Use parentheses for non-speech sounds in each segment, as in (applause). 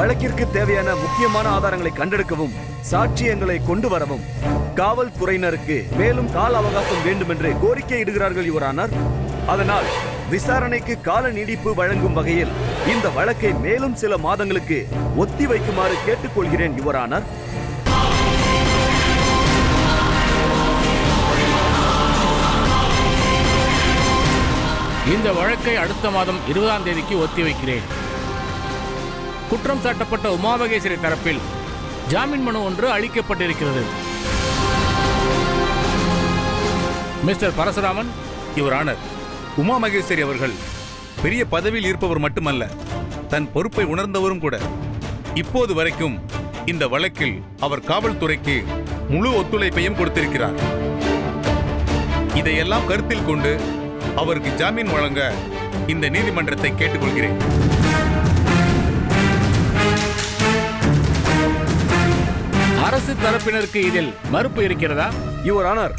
வழக்கிற்கு தேவையான முக்கியமான ஆதாரங்களை கண்டெடுக்கவும் சாட்சியங்களை கொண்டு வரவும் காவல்துறையினருக்கு மேலும் கால அவகாசம் வேண்டும் என்று கோரிக்கை இடுகிறார்கள் யுவரானர். அதனால் விசாரணைக்கு கால நீடிப்பு வழங்கும் வகையில் இந்த வழக்கை மேலும் சில மாதங்களுக்கு ஒத்தி வைக்குமாறு கேட்டுக்கொள்கிறேன் யுவரானர். இந்த வழக்கை அடுத்த மாதம் இருபதாம் தேதிக்கு ஒத்தி வைக்கிறேன். குற்றம் சாட்டப்பட்ட உமாமகேஸ்வரி தரப்பில் ஜாமீன் மனு ஒன்று அளிக்கப்பட்டிருக்கிறது. Mister Parasuraman your honour. Uma Maheswari அவர்கள் பெரிய பதவியில் இருப்பவர் மட்டுமல்ல தன் பொறுப்பை உணர்ந்தவரும் கூட. இப்போது வரைக்கும் இந்த வழக்கில் அவர் காவல்துறைக்கு முழு ஒத்துழைப்பையும் கொடுத்திருக்கிறார். இதையெல்லாம் கருத்தில் கொண்டு அவருக்கு ஜாமீன் வழங்க இந்த நீதிமன்றத்தை கேட்டுக்கொள்கிறேன். அரசு தரப்பினருக்கு இதில் மறுப்பு இருக்கிறதா? யுவர் ஆனர்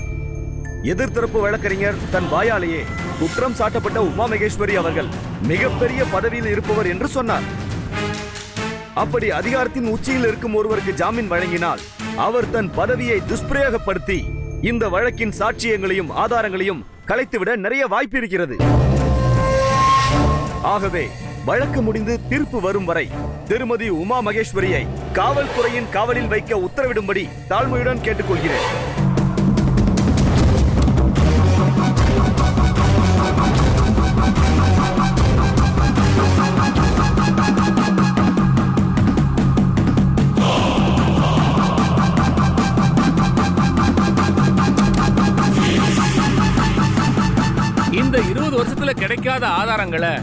எதிர்த்தரப்பு வழக்கறிஞர் தன் வாயாலேயே குற்றம் சாட்டப்பட்ட உமா மகேஸ்வரி அவர்கள் மிகப்பெரிய பதவியில் இருப்பவர் என்று சொன்னார். அப்படி அதிகாரத்தின் உச்சியில் இருக்கும் ஒருவருக்கு ஜாமீன் வழங்கினால் அவர் தன் பதவியை துஷ்பிரயோகப்படுத்தி இந்த வழக்கின் சாட்சியங்களையும் ஆதாரங்களையும் கலைத்துவிட நிறைய வாய்ப்பு இருக்கிறது. ஆகவே வழக்கு முடிந்து தீர்ப்பு வரும் வரை திருமதி உமா மகேஸ்வரியை காவல்துறையின் காவலில் வைக்க உத்தரவிடும்படி தாழ்மையுடன் கேட்டுக்கொள்கிறேன். இந்த இருபது வருஷத்துல கிடைக்காத ஆதாரங்களை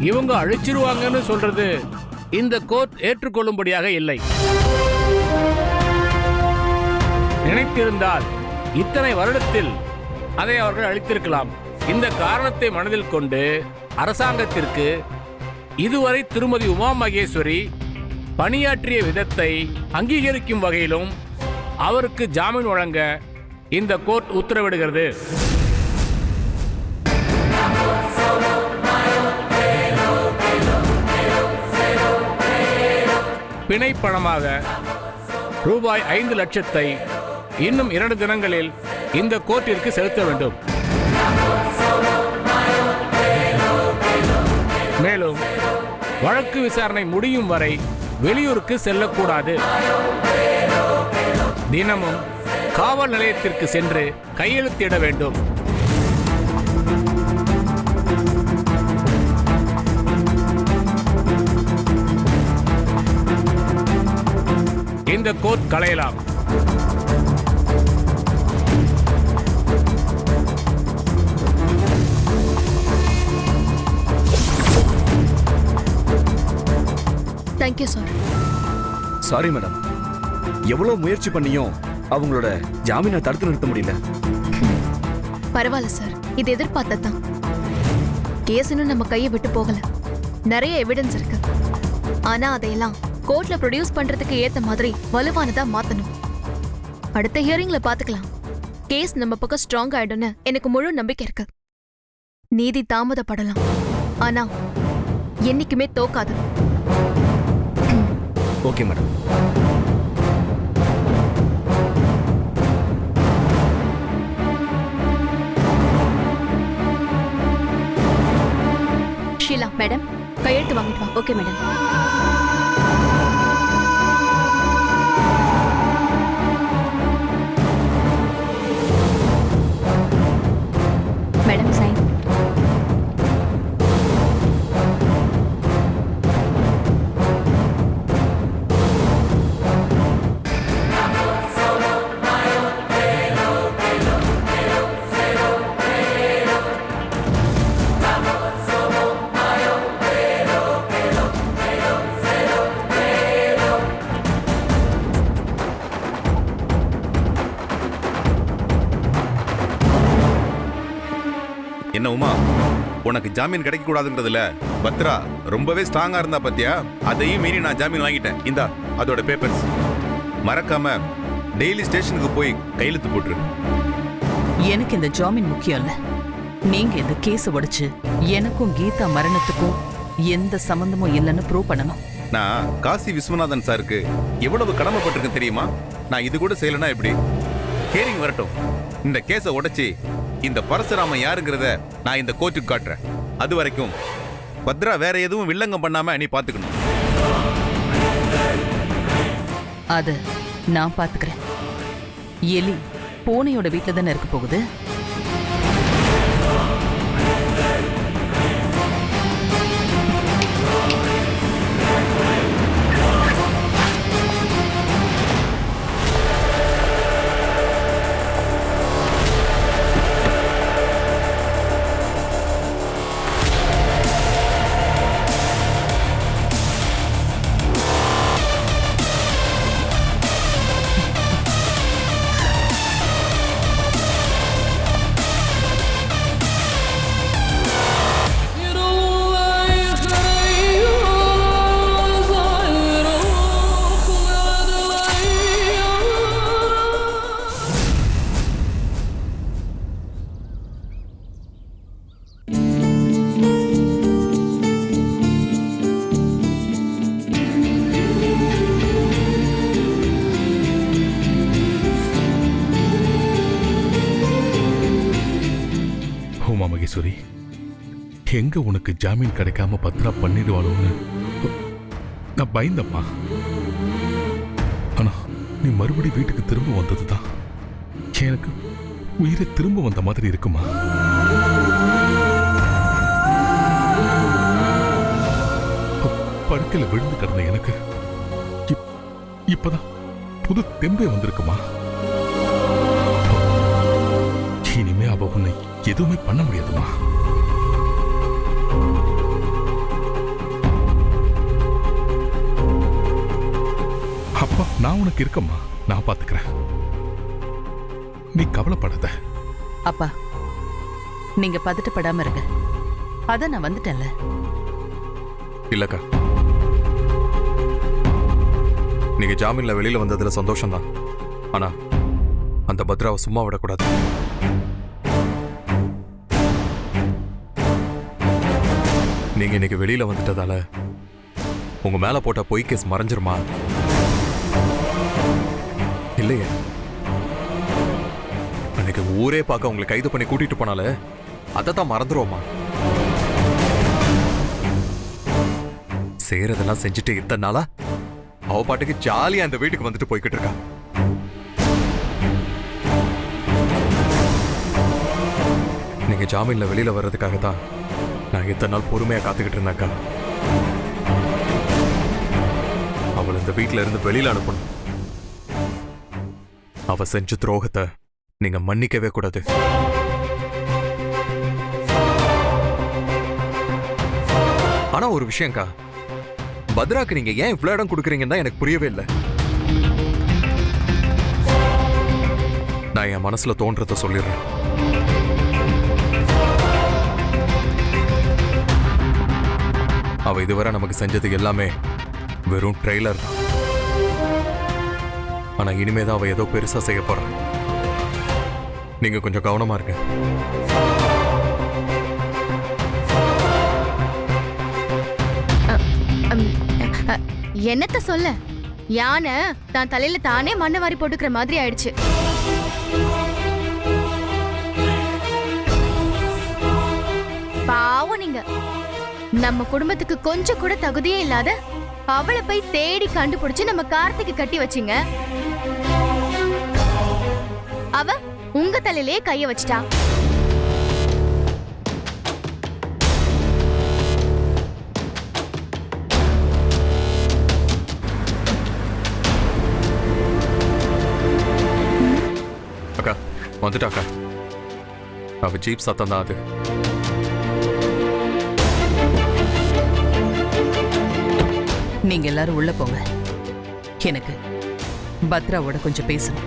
இவங்க அழிச்சிருவாங்கன்னு சொல்றது இந்த கோர்ட் ஏற்றுக்கொள்ளும்படியாக இல்லை. நினைத்திருந்தால் இத்தனை வருடத்தில் அதை அவர்கள் அளித்திருக்கலாம் இந்த காரணத்தை மனதில் கொண்டு அரசாங்கத்திற்கு இதுவரை திருமதி உமா மகேஸ்வரி பணியாற்றிய விதத்தை அங்கீகரிக்கும் வகையிலும் அவருக்கு ஜாமீன் வழங்க இந்த கோர்ட் உத்தரவிடுகிறது. வினைப்பணமாக பணமாக ரூபாய் ஐந்து லட்சத்தை இன்னும் இரண்டு தினங்களில் இந்த கோர்ட்டிற்கு செலுத்த வேண்டும். மேலும் வழக்கு விசாரணை முடியும் வரை வெளியூருக்கு செல்லக்கூடாது. தினமும் காவல் நிலையத்திற்கு சென்று கையெழுத்திட வேண்டும். இந்த court களையலாம் thank you sir sorry madam எவ்வளவு முயற்சி பண்ணியும் அவங்களோட ஜாமீனை தடுத்து நிறுத்த முடியல. பரவாயில்ல சார் இது எதிர்பார்த்ததான் கேஸ் இன்னும் நம்ம கையை விட்டு போகல. நிறைய எவிடன்ஸ் இருக்கு. ஆனா அதையெல்லாம் கோர்ட்ல ப்ரொடியூஸ் பண்றதுக்கு ஏத்த மாதிரி வலுவானதா மாத்தணும். அடுத்த ஹியரிங்ல பாத்துக்கலாம். கேஸ் நம்ம பக்கம் ஸ்ட்ராங் ஆயிடும்னு எனக்கு முழு நம்பிக்கை இருக்கு. நீதி தாமதப்படலாம். ஆனா என்னைக்குமே தோக்காது. Okay madam. ஷீலா மேடம் கையெழுத்து வாங்கிட்டு வா. Okay madam madam. உனக்கு ஜாமீன் கிடைக்க கூடாதுன்றதுல பத்ரா ரொம்பவே ஸ்ட்ராங்கா இருந்தா பாத்தியா? அதையும் மீறி நான் ஜாமீன் வாங்கிட்டேன். இந்தா அதோட பேப்பர்ஸ் மறக்காம டெய்லி ஸ்டேஷனுக்கு போய் கையெழுத்து போட்டுரு. எனக்கு இந்த ஜாமீன் முக்கியம் இல்ல. நீங்க இந்த கேஸ உடைச்சு எனக்கும் கீதா மரணத்துக்கும் எந்த சம்பந்தமும் இல்லைன்னு ப்ரூவ் பண்ணணும். நான் காசி விஸ்வநாதன் சாருக்கு எவ்வளவு கடமைப்பட்டிருக்கேன் தெரியுமா? நான் இது கூட செய்யலைன்னா எப்படி? கேரிங் வரட்டும். இந்த கேஸை உடைச்சி இந்த பரசுராமன் யாருங்கிறத நான் இந்த கோர்ட்டுக்கு காட்டுறேன். அது வரைக்கும் பத்ரா வேற எதுவும் வில்லங்கம் பண்ணாம நீ பாத்துக்கணும் அது நான் பாத்துக்கிறேன் எலி பூனையோட வீட்டில் தானே இருக்க போகுது? எங்க உனக்கு ஜாமீன் கிடைக்காம பத்திரா பண்ணிடுவாளோன்னு? நான் பயந்தம்மா. ஆனா நீ மறுபடி வீட்டுக்கு திரும்ப வந்ததுதான். எனக்கு உயிரை திரும்ப வந்த மாதிரி இருக்குமா? படுக்கையில் விழுந்து கிடந்த எனக்கு இப்பதான் புது தெம்பே வந்திருக்குமா? இனிமே அவ உன்னை எதுவுமே பண்ண முடியாதுமா? அப்பா நான் உனக்கு இருக்கம்மா. நான் பாத்துக்கிறேன். நீ கவலைப்படாத. அப்பா நீங்க பதட்டப்படாம இருங்க. அதான் நான் வந்துட்டேன்ல. இல்லக்கா. நீங்க ஜாமீன்ல வெளியில வந்ததுல சந்தோஷம்தான். ஆனா அந்த பத்ராவை சும்மா விடக்கூடாது. நீங்க இன்னைக்கு வெளியில வந்துட்டதால உங்க மேல போட்ட பொய் கேஸ் மறைஞ்சிருமா? ஊரே பார்க்க உங்களை கைது பண்ணி கூட்டிட்டு போனால அதை தான் மறந்துருவோமா செய்யறதெல்லாம் செஞ்சுட்டு இத்தனை நாளா அவ பாட்டுக்கு ஜாலியா அந்த வீட்டுக்கு வந்துட்டு போய்கிட்டு இருக்கா. நீங்க ஜாமீன்ல வெளியில வர்றதுக்காக தான் நான் இத்தனை நாள் பொறுமையா காத்துக்கிட்டு இருந்தாக்கா அவள் இந்த வீட்டில இருந்து வெளியில அனுப்பணும். அவ செஞ்ச துரோகத்தை நீங்க மன்னிக்கவே கூடாது. ஆனா ஒரு விஷயம்க்கா. பத்ராக்கு நீங்க ஏன் இவ்வளவு இடம் கொடுக்குறீங்கன்னு தான் எனக்கு புரியவே இல்லை. நான் என் மனசுல தோன்றத சொல்லிடுறேன். அவ இதுவரை நமக்கு செஞ்சது எல்லாமே வெறும் ட்ரெய்லர் தான். ஆனா இனிமே தான் அவ ஏதோ பெருசா செய்ய போறான் நீங்க கொஞ்சம் கவனமா இருங்க. என்னத்த சொல்ல? யானை தான் தலையில தானே மண்ணை வாரி போட்டுக்கிற மாதிரி ஆயிடுச்சு. பாவம் நீங்க. நம்ம குடும்பத்துக்கு கொஞ்சம் கூட தகுதியே இல்லாத அவளை போய் தேடி கண்டுபிடிச்சு நம்ம கார்த்திக்கு கட்டி வச்சீங்க. உங்க தலையிலேயே கைய வச்சிட்டா? அக்கா வந்துட்டாக்கா அவ ஜீப் சத்தம் தான் அது. நீங்க எல்லாரும் உள்ள போங்க. எனக்கு பத்ராவோட கொஞ்சம் பேசணும்.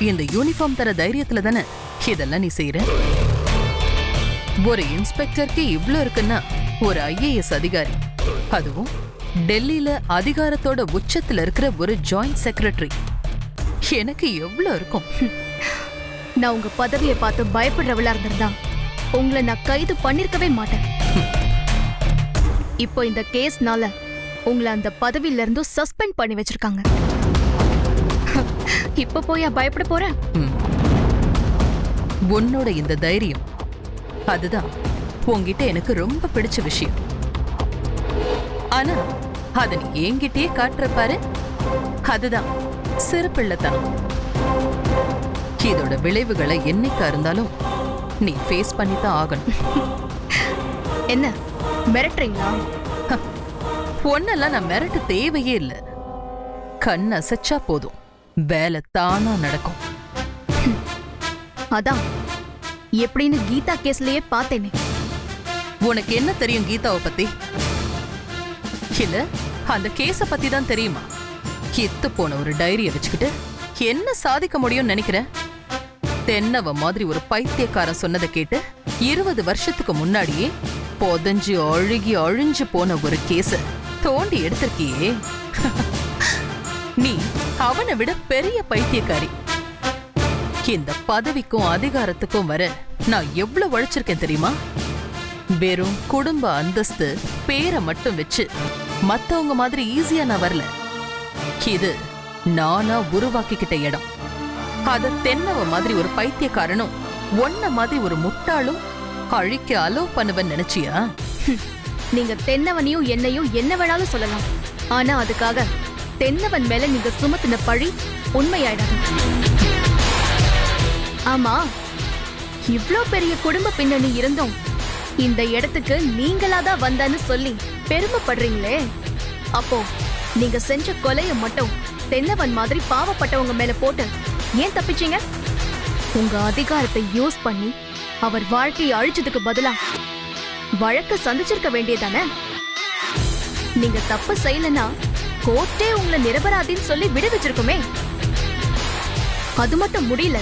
இந்த யூனிஃபார்ம் தர தைரியத்துல தானே? இதெல்லாம் நீ செய்யற ஒரு இன்ஸ்பெக்டருக்கு இவ்ளோ இருக்குன்னா ஒரு ஐஏஎஸ் அதிகாரி அதுவும் டெல்லியில அதிகாரத்தோட உச்சத்துல இருக்கிற ஒரு ஜாயிண்ட் செக்ரட்டரி எனக்கு எவ்ளோ இருக்கும்? நான் உங்க பதவியை பார்த்து பயப்படுறவளா இருந்திருந்தா உங்களை நான் கைது பண்ணிருக்கவே மாட்டேன். இப்போ இந்த கேஸ்னால உங்களை அந்த பதவியில இருந்து சஸ்பெண்ட் பண்ணி வச்சிருக்காங்க. இப்ப போய் பயப்பட போறேன். ம். உன்னோட இந்த தைரியம் அதுதான் உன்கிட்ட எனக்கு ரொம்ப பிடிச்ச விஷயம். ஆனா அத நீ என்கிட்டயே காட்டுற பாரு. அதுதான் சிறுபிள்ளைத்தனம். இதோட விளைவுகளை என்னைக்கா இருந்தாலும் நீ ஃபேஸ் பண்ணி தான் ஆகணும். (laughs) என்ன மிரட்டுறீங்களா? ஒன்னெல்லாம் நான் மிரட்ட தேவையே இல்லை. கண் அசைச்சா போதும். வேலை தானா நடக்கும். அதான். எப்படின்னு கீதா கேஸ்லயே பார்த்தேனே. உனக்கு என்ன தெரியும் கீதாவை பத்தி? இல்ல அந்த கேஸ பத்தி தான் தெரியுமா? கித்து போன ஒரு டைரிய வச்சுக்கிட்டு என்ன சாதிக்க முடியும்னு நினைக்கிற? தென்னவ மாதிரி ஒரு பைத்தியக்காரன் சொன்னதை கேட்டு இருபது வருஷத்துக்கு முன்னாடியே பொதஞ்சு அழுகி அழிஞ்சு போன ஒரு கேஸ தோண்டி எடுத்திருக்கியே. (laughs) அவனை விட பெரிய பைத்தியக்காரி. இந்த பதவிக்கும் அதிகாரத்துக்கும் வர நான் எவ்வளவு உழைச்சிருக்கேன் தெரியுமா? வெறும் குடும்ப அந்தஸ்து பேரை மட்டும் வச்சு மத்தவங்க மாதிரி ஈஸியா நான் வரல. இது நானா உருவாக்கிக்கிட்ட இடம். அத தென்னவ மாதிரி ஒரு பைத்தியக்காரனும் ஒன்ன மாதிரி ஒரு முட்டாளும் அழிக்க அலோவ் பண்ணுவன் நினைச்சியா? நீங்க தென்னவனையும் என்னையும் என்ன வேணாலும் சொல்லலாம். ஆனா அதுக்காக தென்னவன் மேல நீங்க சுமத்தின பழி உண்மையாயிடாது? ஆமா இவ்ளோ பெரிய குடும்ப பின்னணி இருந்தும் இந்த இடத்துக்கு நீங்களா தான் வந்தான்னு சொல்லி பெருமைப்படுறீங்களே. அப்போ நீங்க செஞ்ச கொலைய மட்டும் தென்னவன் மாதிரி பாவப்பட்டவங்க மேல போட்டு ஏன் தப்பிச்சீங்க? உங்க அதிகாரத்தை யூஸ் பண்ணி அவர் வாழ்க்கையை அழிச்சதுக்கு பதிலா வழக்க சந்திச்சிருக்க வேண்டியதானே? நீங்க தப்பு செய்யலன்னா கோர்ட்டே உங்களை நிரபராதின்னு சொல்லி விடுவிச்சிருக்குமே அது மட்டும் முடியல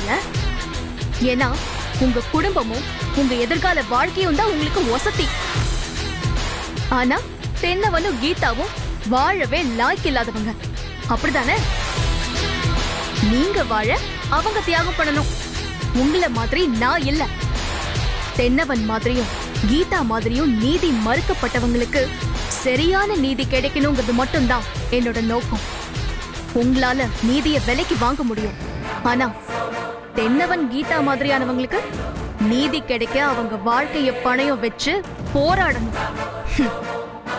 ஏன்னா உங்க குடும்பமும் உங்க எதிர்கால வாழ்க்கையும் தான் உங்களுக்கு வசதி. ஆனா தென்னவனும் கீதாவும் வாழவே லாய்க்கு இல்லாதவங்க. அப்படிதானே நீங்க வாழ அவங்க தியாகம் பண்ணணும். உங்களை மாதிரி நான் இல்ல. தென்னவன் மாதிரியும் கீதா மாதிரியும் நீதி மறுக்கப்பட்டவங்களுக்கு சரியான நீதி கிடைக்கணுங்கிறது மட்டும்தான் என்னோட நோக்கம். உங்களால நீதிய விலைக்கு வாங்க முடியும். ஆனா தென்னவன் கீதா மாதிரியானவங்களுக்கு நீதி கிடைக்க அவங்க வாழ்க்கைய பணையம் வச்சு போராடணும்.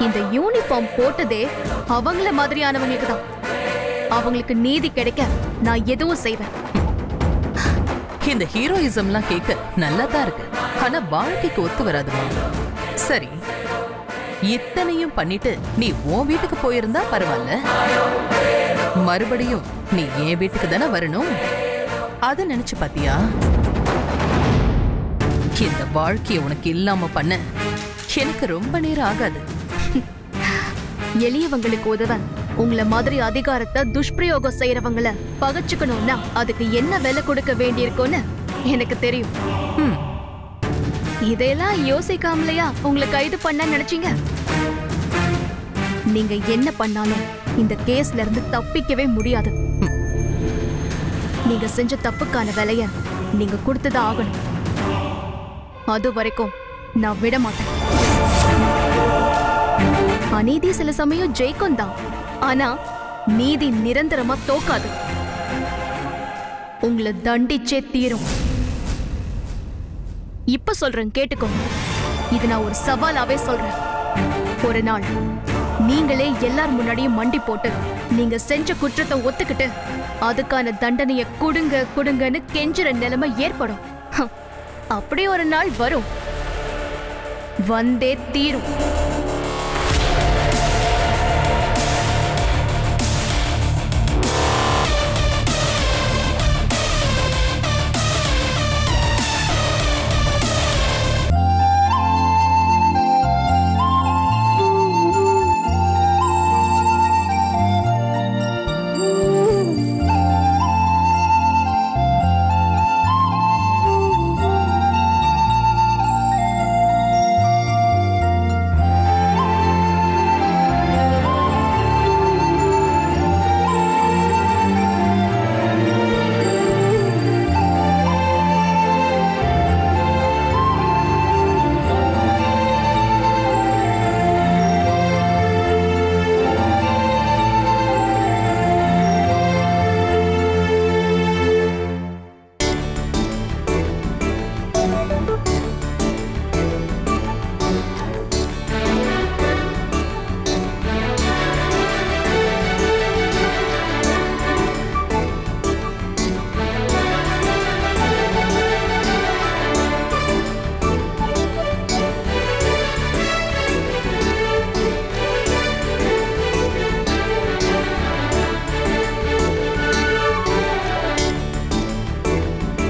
இந்த யூனிஃபார்ம் போட்டதே அவங்கள மாதிரியானவங்களுக்கு தான். அவங்களுக்கு நீதி கிடைக்க நான் எதுவும் செய்வேன். இந்த ஹீரோயிசம்லாம் கேட்க நல்லா தான் இருக்கு. ஆனா வாழ்க்கைக்கு ஒத்து வராதுமா? சரி இத்தனையும் பண்ணிட்டு நீ உன் வீட்டுக்கு போயிருந்தா பரவாயில்ல மறுபடியும் நீ என் வீட்டுக்கு தானே வரணும்? அத நினைச்சு பாத்தியா? இந்த வாழ்க்கைய உனக்கு இல்லாம பண்ண எனக்கு ரொம்ப நேரம் ஆகாது. எளியவங்களுக்கு உதவ உங்கள மாதிரி அதிகாரத்தை துஷ்பிரயோகம் செய்யறவங்கள பகச்சுக்கணும்னா அதுக்கு என்ன விலை கொடுக்க வேண்டியிருக்கும்னு எனக்கு தெரியும். இதையெல்லாம் யோசிக்காமலையா உங்களை கைது பண்ண நினைச்சீங்க? நீங்க என்ன பண்ணாலும் இந்த கேஸ்ல இருந்து தப்பிக்கவே முடியாது. நீங்க செஞ்ச தப்புக்கான விலைய நீங்க கொடுத்துதான் ஆகணும். அது வரைக்கும் நான் விட மாட்டேன். அநீதி சில சமயம் ஜெயிக்கும் தான். ஆனா நீதி நிரந்தரமா தோக்காது. உங்களை தண்டிச்சே தீரும். இப்ப சொல்றேன் கேட்டுக்கோங்க இது நான் ஒரு சவாலாவே சொல்றேன். ஒரு நாள் நீங்களே எல்லார் முன்னாடியும் மண்டி போட்டு நீங்க செஞ்ச குற்றத்தை ஒத்துக்கிட்டு அதுக்கான தண்டனைய கொடுங்க கொடுங்கன்னு கெஞ்சுற நிலைமை ஏற்படும். அப்படி ஒரு நாள் வரும். வந்தே தீரும்.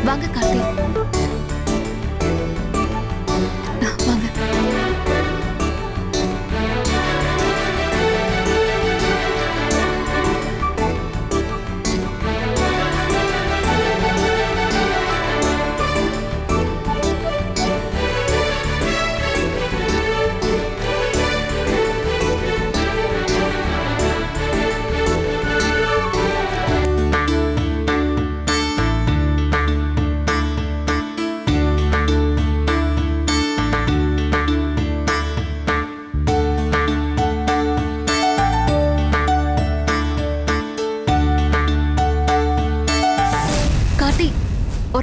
வாங்க கார்த்திக்.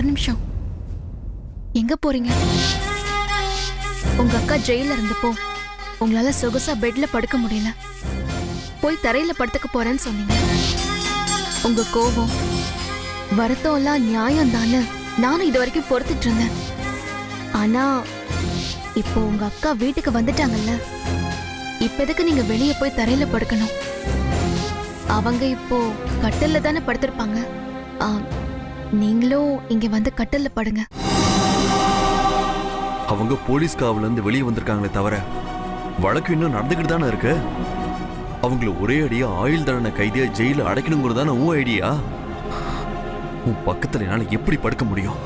ஒரு நிமிஷம். எங்க போறீங்க? உங்க அக்கா ஜெயில இருந்தப்போ உங்களால சொகுசா பெட்ல படுக்க முடியல. போய் தரையில படுத்துக்க போறேன்னு சொன்னீங்க. உங்க கோபம் வருத்தம் எல்லாம் நியாயம் தானே நானும் இது வரைக்கும் பொறுத்துட்டு இருந்தேன். ஆனா இப்போ உங்க அக்கா வீட்டுக்கு வந்துட்டாங்கல்ல. இப்ப எதுக்கு நீங்க வெளியே போய் தரையில படுக்கணும்? அவங்க இப்போ கட்டல்ல தானே படுத்திருப்பாங்க. ஆஹ் நீங்களும் இங்க வந்து கட்டில்ல படுங்க. அவங்க போலீஸ் காவல இருந்து வெளியே வந்திருக்காங்களே தவிர வழக்கு இன்னும் நடந்துகிட்டு தானே இருக்கு? அவங்கள ஒரே அடியா ஆயுள் தண்டனை கைதியா ஜெயில அடைக்கணுங்கிறது தானே உன் ஐடியா உன் பக்கத்துல என்னால எப்படி படுக்க முடியும்?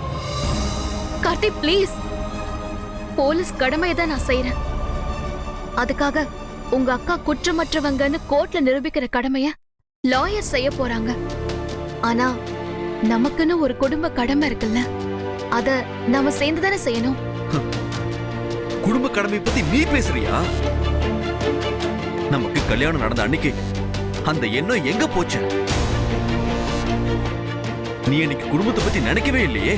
கார்த்தி ப்ளீஸ் போலீஸ் கடமையை தான் நான் செய்யறேன் அதுக்காக உங்க அக்கா குற்றமற்றவங்கன்னு கோர்ட்ல நிரூபிக்கிற கடமைய லாயர் செய்ய போறாங்க. ஆனா நமக்குன்னு ஒரு குடும்ப கடமை இருக்குல்ல? அத நாம சேர்ந்து தானே செய்யணும்? குடும்ப கடமை பத்தி நீ பேசுறியா? நமக்கு கல்யாணம் நடந்த அன்னைக்கு அந்த எண்ணம் எங்க போச்சு? நீ இன்னைக்கு குடும்பத்தை பத்தி நினைக்கவே இல்லையே?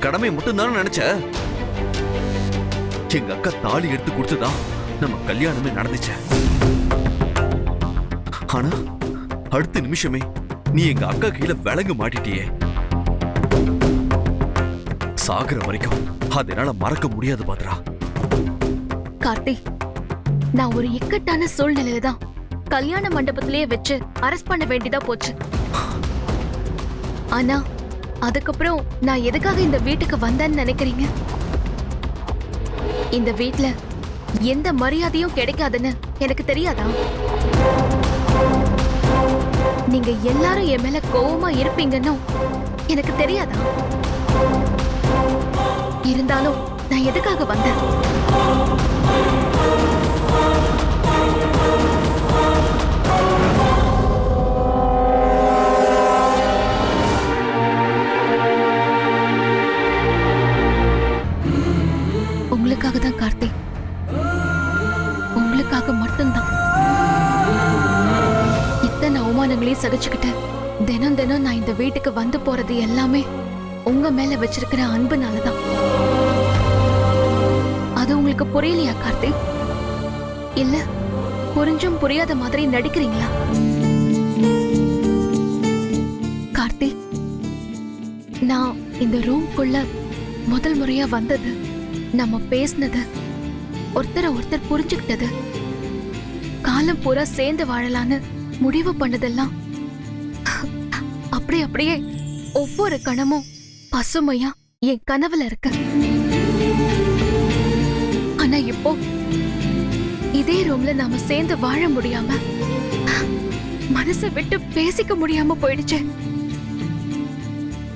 கடமை மட்டும் தானே நினைச்ச? எங்க அக்கா தாலி எடுத்து கொடுத்துதான் நம்ம கல்யாணமே நடந்துச்சு. ஆனா அடுத்த நிமிஷமே நீ எங்க அக்கா கையில விலங்கு மாட்டிட்டியே. சாகுற வரைக்கும் அது என்னால மறக்க முடியாது பாத்ரா. கார்த்தி நான் ஒரு இக்கட்டான சூழ்நிலையில தான் கல்யாண மண்டபத்திலேயே வச்சு அரெஸ்ட் பண்ண வேண்டியதா போச்சு. ஆனா அதுக்கப்புறம் நான் எதுக்காக இந்த வீட்டுக்கு வந்தேன்னு நினைக்கிறீங்க? இந்த வீட்ல எந்த மரியாதையும் கிடைக்காதுன்னு எனக்கு தெரியாதா? நீங்க எல்லாரும் என் மேல கோவமா இருப்பீங்கன்னு எனக்கு தெரியாதா? இருந்தாலும் நான் எதுக்காக வந்தேன்? உங்களுக்காக தான் கார்த்திக். உங்களுக்காக மட்டும்தான். அவமானங்களையும் சகிச்சுக்கிட்டு தினம் தினம் நான் இந்த வீட்டுக்கு வந்து போறது எல்லாமே உங்க மேல வச்சிருக்கிற அன்புனாலதான். அது உங்களுக்கு புரியலையா கார்த்திக் இல்ல புரிஞ்சும் புரியாத மாதிரி நடிக்கிறீங்களா? கார்த்திக் நான் இந்த ரூம்குள்ள முதல் முறையா வந்தது நம்ம பேசினது ஒருத்தரை ஒருத்தர் புரிஞ்சுக்கிட்டது காலம் பூரா சேர்ந்து வாழலான்னு முடிவு பண்ணதெல்லாம் அப்படியே ஒவ்வொரு கணமும் பசுமையா என் கனவுல இருக்கு. ஆனா இப்போ இதே ரூம்ல நாம சேர்ந்து வாழ முடியாம மனசை விட்டு பேசிக்க முடியாம போயிடுச்சு.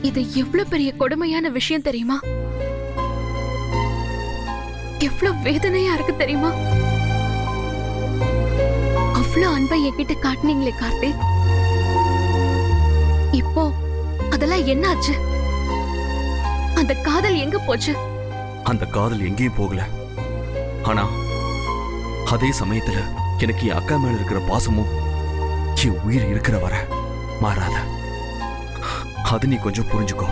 இது எவ்வளவு பெரிய கொடுமையான விஷயம் தெரியுமா? எவ்வளவு வேதனையா இருக்கு தெரியுமா? அவ்வளவு அன்பை என்கிட்ட காட்டுனீங்களே கார்த்திக். இப்போ அதெல்லாம் என்னாச்சு? அந்த காதல் எங்க போச்சு? அந்த காதல் எங்கேயும் போகல. ஆனா அதே சமயத்துல எனக்கு என் அக்கா மேல இருக்கிற பாசமும் என் உயிர் இருக்கிற வர மாறாத. அது நீ கொஞ்சம் புரிஞ்சுக்கோ.